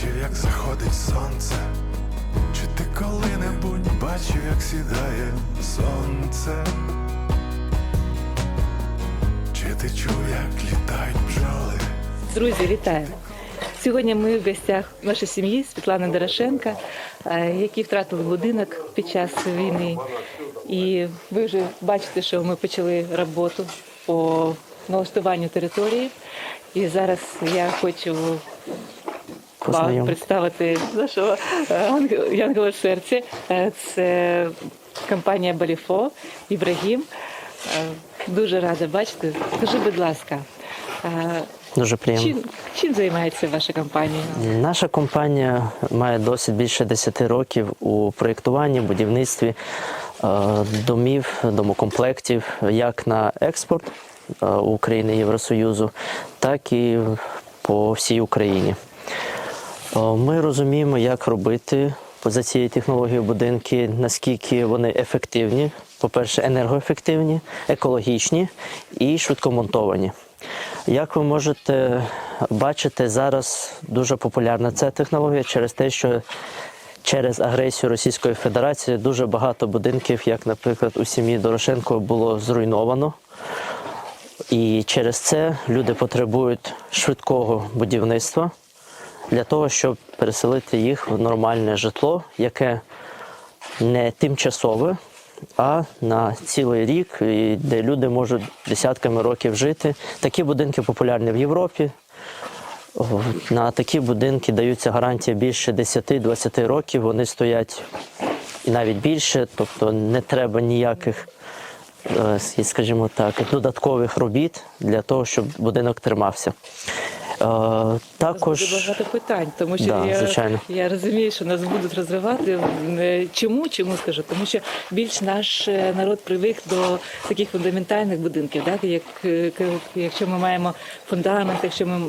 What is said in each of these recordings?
бачив, як заходить сонце? Чи ти коли-небудь бачив, як сідає сонце? Чи ти чув, як літають бджоли? Друзі, вітаю! Сьогодні ми в гостях нашої сім'ї Світлани Дорошенка, е, які втратили будинок під час війни. І ви вже бачите, що ми почали роботу по налаштуванню території. І зараз я хочу вам представити нашого е, Янгела серця. Е, Це компанія Баліфо Ібрагім. Е, Дуже рада бачити. Скажи, будь ласка, Дуже приємно. Чим, чим займається ваша компанія? Наша компанія має досить більше 10 років у проєктуванні, будівництві домів, домокомплектів як на експорт України Євросоюзу, так і по всій Україні. Е, Ми розуміємо, як робити за цією технологією будинки, наскільки вони ефективні. По-перше, енергоефективні, екологічні і швидкомонтовані. Як ви можете бачити, зараз дуже популярна ця технологія через те, що через агресію Російської Федерації дуже багато будинків, як, наприклад, у сім'ї Дорошенко, було зруйновано. І через це люди потребують швидкого будівництва для того, щоб переселити їх в нормальне житло, яке не тимчасове, а на цілий рік, де люди можуть десятками років жити. Такі будинки популярні в Європі. На такі будинки даються гарантія більше 10-20 років. Вони стоять і навіть більше, тобто не треба ніяких, е, скажімо так, додаткових робіт для того, щоб будинок тримався. Е, Також буде багато питань, тому що Да, я, звичайно. я розумію, що нас будуть розривати. Чому? Чому скажу? Тому що більш наш е, народ привик до таких фундаментальних будинків, так? Як, е, якщо ми маємо фундамент, якщо ми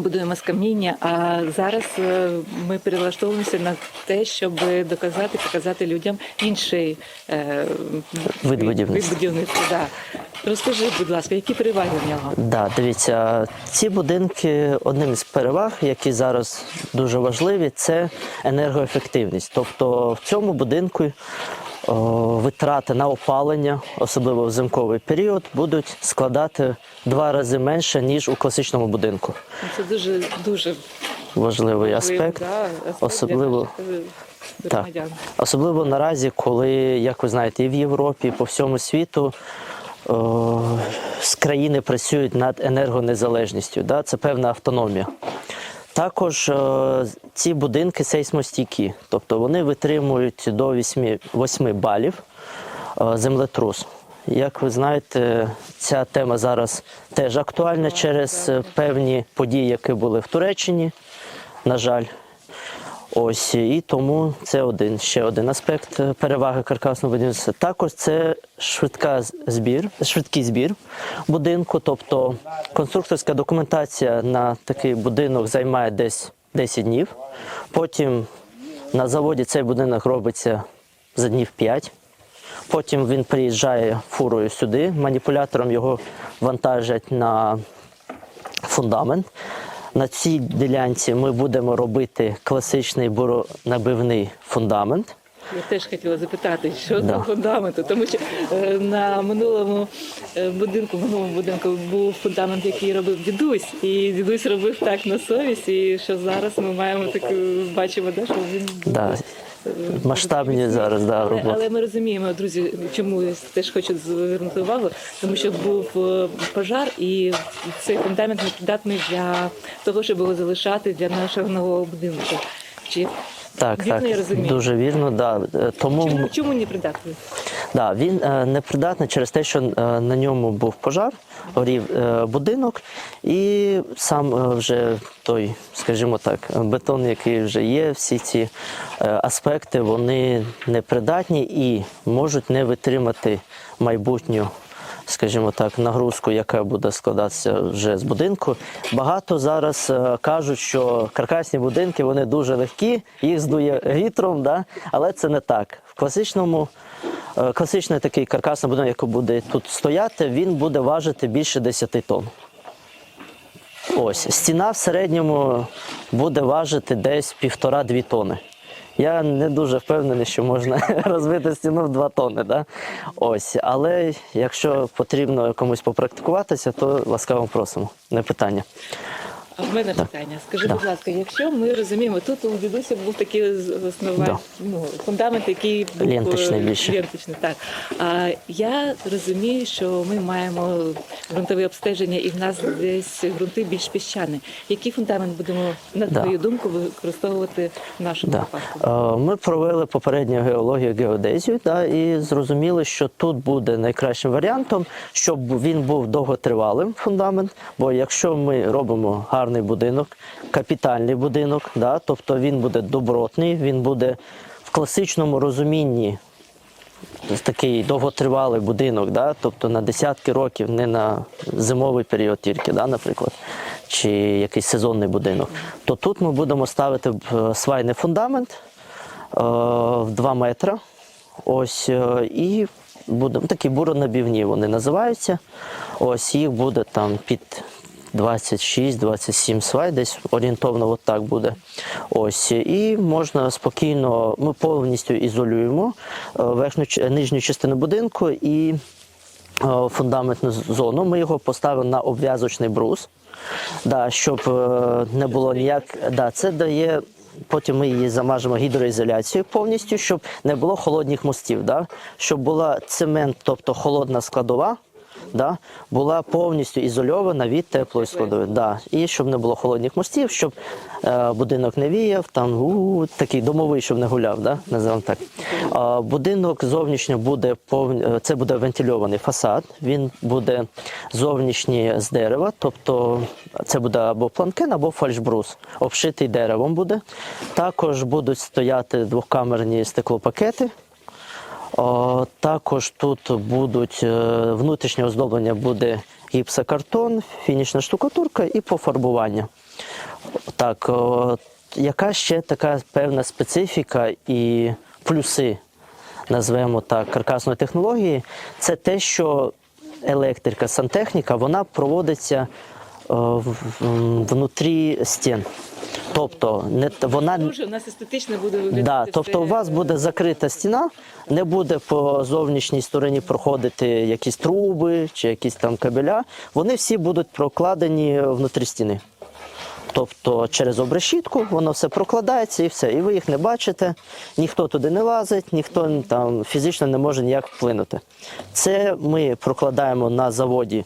будуємо з каміння, а зараз е, ми перелаштовуємося на те, щоб доказати, показати людям інший е, Вид будівництва. Вид будівництва да. Розкажи, будь ласка, які переваги в нього? Да, дивіться, ці будинки одним із переваг, які зараз дуже важливі, це енергоефективність. Тобто в цьому будинку витрати на опалення, особливо в зимковий період, будуть складати два рази менше ніж у класичному будинку. Це дуже дуже Важливий аспект, да, аспект особливо е, Так. Особливо наразі, коли, як ви знаєте, і в Європі, і по всьому світу о, з країни працюють над енергонезалежністю. Да? Це певна автономія. Також е, ці будинки сейсмостійкі, тобто вони витримують до 8, 8 балів е, землетрус. Як ви знаєте, ця тема зараз теж актуальна через е, певні події, які були в Туреччині, на жаль. Ось і тому це один ще один аспект переваги каркасного будівництва. Також це швидка збір, швидкий збір будинку. Тобто конструкторська документація на такий будинок займає десь 10 днів. Потім на заводі цей будинок робиться за днів 5. Потім він приїжджає фурою сюди, маніпулятором його вантажать на фундамент. На цій ділянці ми будемо робити класичний буронабивний фундамент. Я теж хотіла запитати, що Да. за фундаменту, тому що е, на минулому е, будинку, минулому будинку був фундамент, який робив дідусь, і дідусь робив так на совість, і що зараз ми маємо таку, бачимо, да, що він Да. Масштабні зараз да, Але, роботи. але ми розуміємо, друзі, чому я теж хочу звернути увагу, тому що був е, пожар, і цей фундамент не придатний для того, щоб його залишати для нашого нового будинку. Чи Так, вірно я так, розумію? дуже вірно. Да. Е, Тому Чому, чому не придатний? Да, він е, непридатний через те, що е, на ньому був пожар, горів е, будинок, і сам е, вже той, скажімо так, бетон, який вже є, всі ці е, аспекти, вони непридатні і можуть не витримати майбутню. Скажімо так, нагрузку, яка буде складатися вже з будинку. Багато зараз е, кажуть, що каркасні будинки вони дуже легкі, їх здує вітром, да? але це не так. В класичному Е, Класичний такий каркасний будинок, який буде тут стояти, він буде важити більше 10 тонн. Ось стіна в середньому буде важити десь півтора-дві тони. Я не дуже впевнений, що можна розбити стіну в 2 тони. Да? Ось, але якщо потрібно комусь попрактикуватися, то ласкаво просимо. Не питання. А в мене питання. Скажи, Да. будь ласка, якщо ми розуміємо, тут у дідуся був такий з- основа, Да. ну, фундамент, який був Ленточний е, більше. ленточний, так. А я розумію, що ми маємо ґрунтове обстеження, і в нас десь ґрунти більш піщані. Який фундамент будемо, на Да. твою думку, використовувати в нашому Да. випадку? Е, Ми провели попередню геологію, геодезію, да, і зрозуміли, що тут буде найкращим варіантом, щоб він був довготривалим фундамент. Бо якщо ми робимо гарний будинок, капітальний будинок, да, тобто він буде добротний, він буде в класичному розумінні такий довготривалий будинок, да? тобто на десятки років, не на зимовий період тільки, да, наприклад, чи якийсь сезонний будинок, то тут ми будемо ставити е, свайний фундамент е, в 2 метри. Ось, е, і буде такі буронабівні вони називаються. Ось їх буде там під 26-27 свай, десь орієнтовно от так буде. Ось і можна спокійно, ми повністю ізолюємо е, верхню нижню частину будинку і е, фундаментну зону. Ми його поставимо на обв'язочний брус, да, щоб е, не було ніяк. Да, це дає. Потім ми її замажемо гідроізоляцією повністю, щоб не було холодних мостів, да? щоб була цемент, тобто холодна складова, да? була повністю ізольована від теплої складової. Да? І щоб не було холодних мостів, щоб е, будинок не віяв, там у, такий домовий, щоб не гуляв, да? називаємо так. А, будинок зовнішньо буде повні, е, це буде вентильований фасад. Він буде зовнішній з дерева, тобто це буде або планкен, або фальшбрус, обшитий деревом буде. Також будуть стояти двохкамерні стеклопакети. Також тут будуть е, внутрішнє оздоблення буде гіпсокартон, фінішна штукатурка і пофарбування. Так, яка ще така певна специфіка і плюси, назвемо так, каркасної технології, це те, що електрика, сантехніка, вона проводиться внутрі стін. Тобто не вона Дуже у нас естетично буде виглядати. Да, тобто у вас буде закрита стіна, не буде по зовнішній стороні проходити якісь труби чи якісь там кабеля. Вони всі будуть прокладені внутрі стіни. Тобто через обрешітку воно все прокладається і все. І ви їх не бачите, ніхто туди не лазить, ніхто там фізично не може ніяк вплинути. Це ми прокладаємо на заводі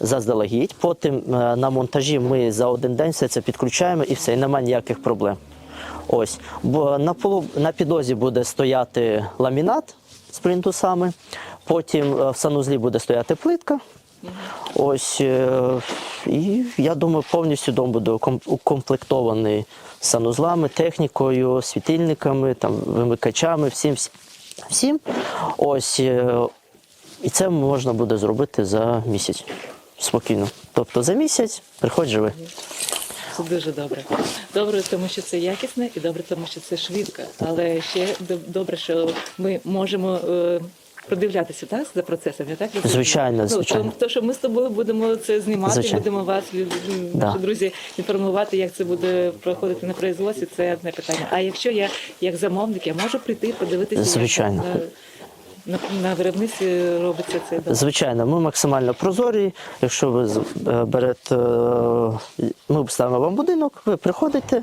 заздалегідь. Потім е, на монтажі ми за один день все це підключаємо і все, і немає ніяких проблем. Ось, бо на полу на підлозі буде стояти ламінат з плінтусами, потім е, в санузлі буде стояти плитка. Ось е, і я думаю, повністю дом буде укомплектований санузлами, технікою, світильниками, там вимикачами, всім всім. Ось і це можна буде зробити за місяць спокійно. Тобто за місяць приходь живи. Це дуже добре. Добре, тому що це якісне, і добре, тому що це швидко. Але ще доб- добре, що ми можемо. е, Продивлятися так за процесом, я так? Звичайно, Ну, звичайно. То, то, що ми з тобою будемо це знімати, Звичайно. будемо вас, Да. друзі, інформувати, як це буде проходити на производстві, це одне питання. А якщо я як замовник, я можу прийти, подивитися, Звичайно. на, на, на виробництві робиться це добре. Звичайно, ми максимально прозорі. Якщо ви е, берете, е, ми ставимо вам будинок, ви приходите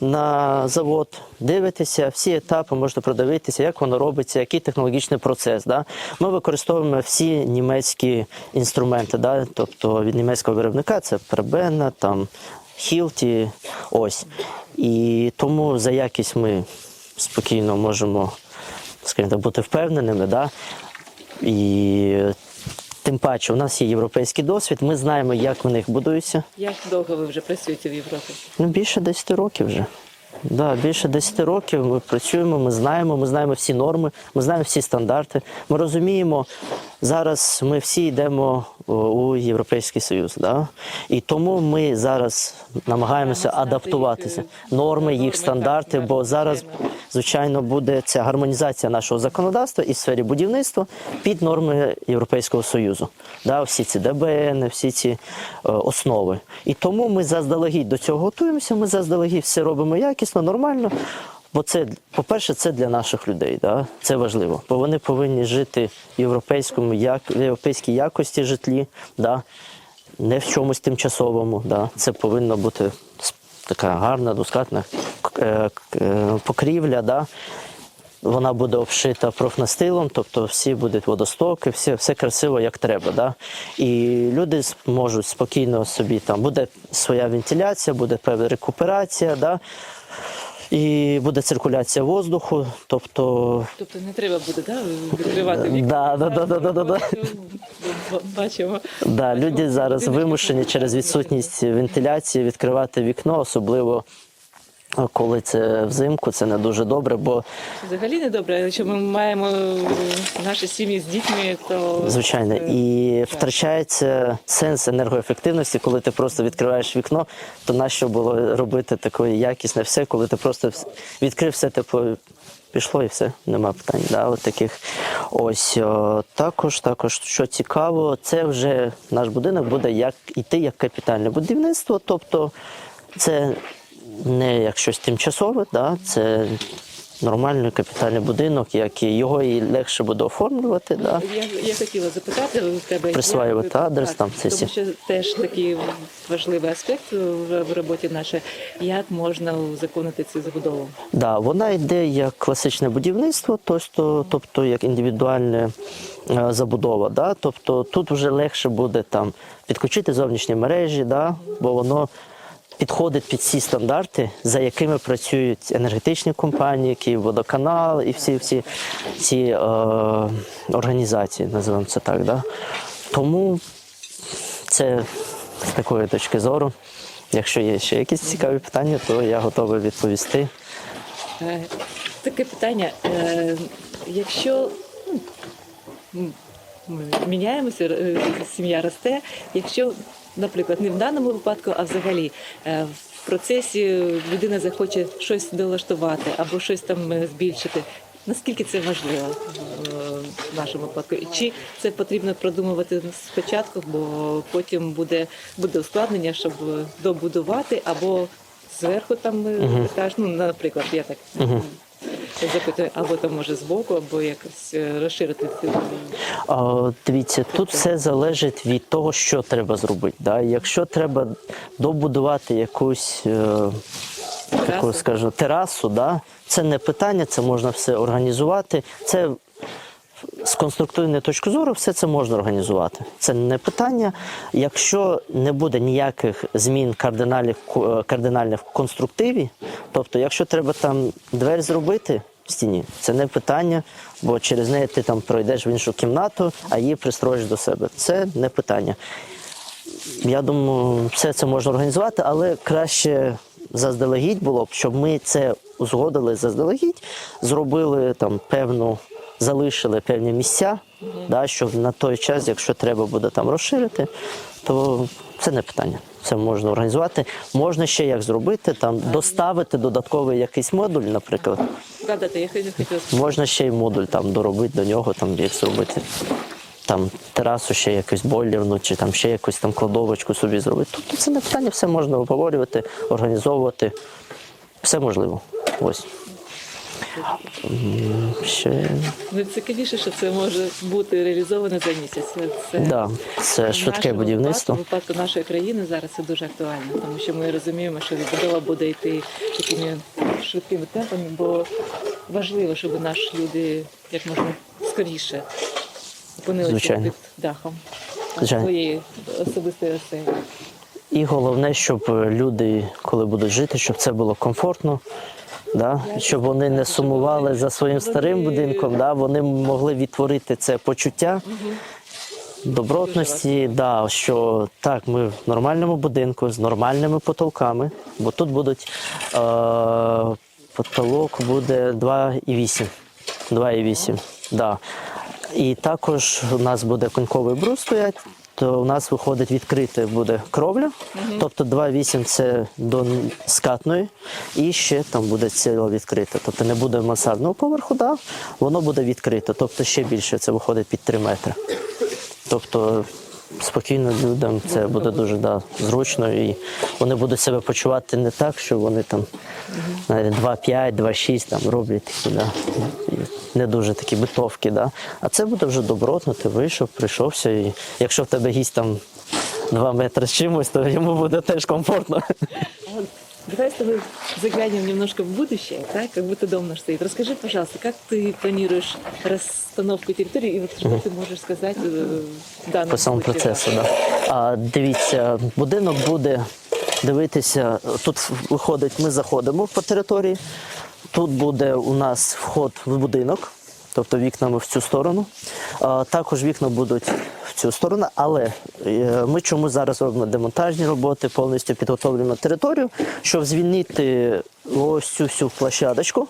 на завод, дивитеся всі етапи, можете продивитися, як воно робиться, який технологічний процес. Да? Ми використовуємо всі німецькі інструменти, да? тобто від німецького виробника це Пребена, там Хілті, ось. І тому за якість ми спокійно можемо скажімо так, бути впевненими. Да? І тим паче, у нас є європейський досвід, ми знаємо, як вони їх будуються. Як довго ви вже працюєте в Європі? Ну, більше 10 років вже. Да, більше 10 років ми працюємо, ми знаємо, ми знаємо всі норми, ми знаємо всі стандарти. Ми розуміємо, зараз ми всі йдемо у Європейський Союз. Да? І тому ми зараз намагаємося адаптуватися. е, Норми, норми, їх стандарти, бо зараз, звичайно, буде ця гармонізація нашого законодавства і в сфері будівництва під норми Європейського Союзу. Да, всі ці ДБН, всі ці е, основи. І тому ми заздалегідь до цього готуємося. Ми заздалегідь все робимо якісно, нормально. Бо це, по-перше, це для наших людей, да? це важливо. Бо вони повинні жити в європейському, як, європейській якості житлі, да? не в чомусь тимчасовому. Да? Це повинна бути така гарна, доскатна е, е, покрівля. Да? Вона буде обшита профнастилом, тобто всі будуть водостоки, все, все красиво, як треба. Да? І люди с- можуть спокійно собі там буде своя вентиляція, буде певна рекуперація, да? І буде циркуляція воздуху. Тобто Тобто не треба буде да, відкривати вікна. Да, да, да, да, да, да. да. Бачимо. Да, люди зараз вимушені через відсутність вентиляції відкривати вікно, особливо коли це взимку, це не дуже добре, бо Взагалі не добре, якщо ми маємо е, наші сім'ї з дітьми, то звичайно і втрачається сенс енергоефективності, коли ти просто відкриваєш вікно, то нащо було робити таке якісне все, коли ти просто відкрив все тепло. Пішло і все, нема питань. Да, от таких. Ось о, також, також, що цікаво, це вже наш будинок буде як іти як капітальне будівництво. Тобто це не як щось тимчасове, да, це нормальний капітальний будинок, як і його і легше буде оформлювати. Да. Я, я хотіла запитати у тебе Присваювати як- адрес так, там, це тому всі. що теж такий важливий аспект в, в роботі нашій, як можна узаконити цю забудову. Да, вона йде як класичне будівництво, тобто, тобто як індивідуальна е, забудова. Да? Тобто тут вже легше буде там підключити зовнішні мережі, да? бо воно підходить під ці стандарти, за якими працюють енергетичні компанії, Київводоканал і всі всі ці е, організації, називаємо це так. Да? Тому це з такої точки зору. Якщо є ще якісь цікаві питання, то я готовий відповісти. Е, Таке питання. Е, Якщо ну, ми міняємося, е, сім'я росте, якщо, наприклад, не в даному випадку, а взагалі е, в процесі людина захоче щось долаштувати або щось там е, збільшити. Наскільки це важливо е, в нашому випадку? Чи це потрібно продумувати спочатку, бо потім буде, буде ускладнення, щоб добудувати або зверху там угу. ну, наприклад, я так запитую, або там може збоку, або якось е, розширити цю Дивіться, тут все залежить від того, що треба зробити. Да? Якщо треба добудувати якусь е, таку, Терасу. скажу, терасу, да? це не питання, це можна все організувати. Це з конструктивної точки зору все це можна організувати. Це не питання. Якщо не буде ніяких змін кардинальних, е, кардинальних в конструктиві, тобто, якщо треба там двері зробити в стіні, це не питання, бо через неї ти там пройдеш в іншу кімнату, а її пристроїш до себе. Це не питання. Я думаю, все це можна організувати, але краще заздалегідь було б, щоб ми це узгодили заздалегідь, зробили там певну, залишили певні місця, да, щоб на той час, якщо треба буде там розширити, то це не питання. Це можна організувати. Можна ще як зробити, там доставити додатковий якийсь модуль, наприклад. Гадати, я хотіла Можна ще й модуль там доробити до нього, там як зробити. Там терасу ще якусь бойлерну, чи там ще якусь там кладовочку собі зробити. Тобто це не питання, все можна обговорювати, організовувати. Все можливо. Ось. Ще найцікавіше, що це може бути реалізовано за місяць. Це да, це швидке будівництво. Випадку, випадку нашої країни зараз це дуже актуально, тому що ми розуміємо, що відбудова буде йти такими швидкими темпами, бо важливо, щоб наші люди як можна скоріше опинилися Звичайно. під дахом своєї особистої оселі. І головне, щоб люди, коли будуть жити, щоб це було комфортно. Да? Щоб вони не сумували за своїм старим будинком, да? вони могли відтворити це почуття добротності, да, що так, ми в нормальному будинку з нормальними потолками, бо тут будуть е, потолок буде 2,8. 2,8. Да. І також у нас буде коньковий брус стоять. Тобто у нас виходить відкрите буде кровля, тобто 2,8 це до скатної, і ще там буде ціла відкрита. Тобто не буде мансардного поверху, да, воно буде відкрите, тобто ще більше це виходить під 3 метри. Тобто спокійно людям це буде дуже да, зручно, і вони будуть себе почувати не так, що вони там навіть 2,5, 2,6 там роблять такі, да, не дуже такі битовки. Да. А це буде вже добротно, ти вийшов, прийшовся, і якщо в тебе гість там 2 метри з чимось, то йому буде теж комфортно. Давай с тобой заглянем немножко в будущее, да, как будто дом наш стоит. Расскажи, пожалуйста, как ты планируешь расстановку территории и вот что ты можешь сказать э, в данном по самому случае, процесу. Да. А, дивіться, будинок буде дивитися. Тут виходить, ми заходимо по території. Тут буде у нас вход в будинок, тобто вікнами в цю сторону. Також вікна будуть в цю сторону, але е, ми чому зараз робимо демонтажні роботи, повністю підготовлюємо територію, щоб звільнити ось цю всю площадочку,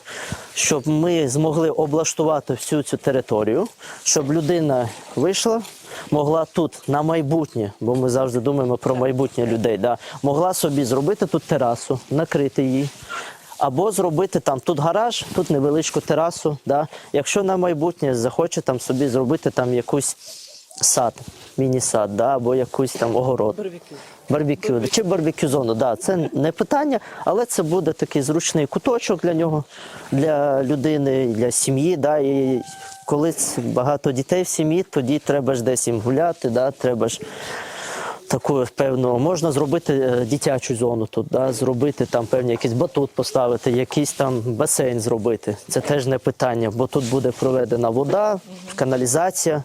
щоб ми змогли облаштувати всю цю територію, щоб людина вийшла, могла тут на майбутнє, бо ми завжди думаємо про майбутнє людей, да, могла собі зробити тут терасу, накрити її. Або зробити там тут гараж, тут невеличку терасу. Да. Якщо на майбутнє захоче там собі зробити там якусь сад, міні-сад, да, або якусь там огород. Барбекю. Барбекю чи барбекю зону, да, це не питання, але це буде такий зручний куточок для нього, для людини, для сім'ї. Да, і коли багато дітей в сім'ї, тоді треба ж десь їм гуляти, да, треба ж таку певну, можна зробити е, дитячу зону тут, да, зробити там певні якийсь батут поставити, якийсь там басейн зробити. Це теж не питання, бо тут буде проведена вода, каналізація.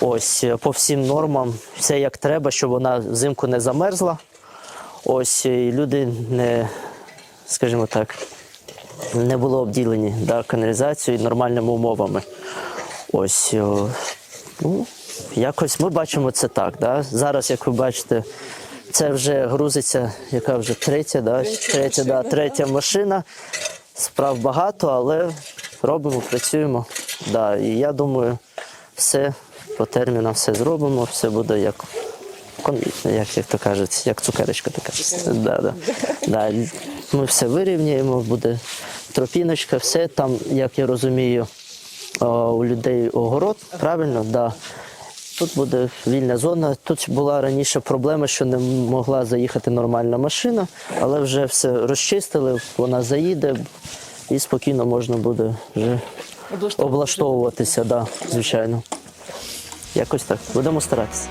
Ось е, по всім нормам, все як треба, щоб вона взимку не замерзла. Ось і люди не, скажімо так, не були обділені да, каналізацією і нормальними умовами. Ось, ну, якось ми бачимо це так. Да? Зараз, як ви бачите, це вже грузиться, яка вже третя, да? третя, да, третя машина. Справ багато, але робимо, працюємо. Да. І я думаю, все по термінам все зробимо, все буде як. Як, як то кажуть, як цукерочка така. Да, да. Да. Ми все вирівняємо, буде тропіночка, все там, як я розумію, у людей огород, правильно? Да. Тут буде вільна зона. Тут була раніше проблема, що не могла заїхати нормальна машина, але вже все розчистили, вона заїде і спокійно можна буде вже облаштовуватися, да, звичайно. Якось так. Будемо старатися.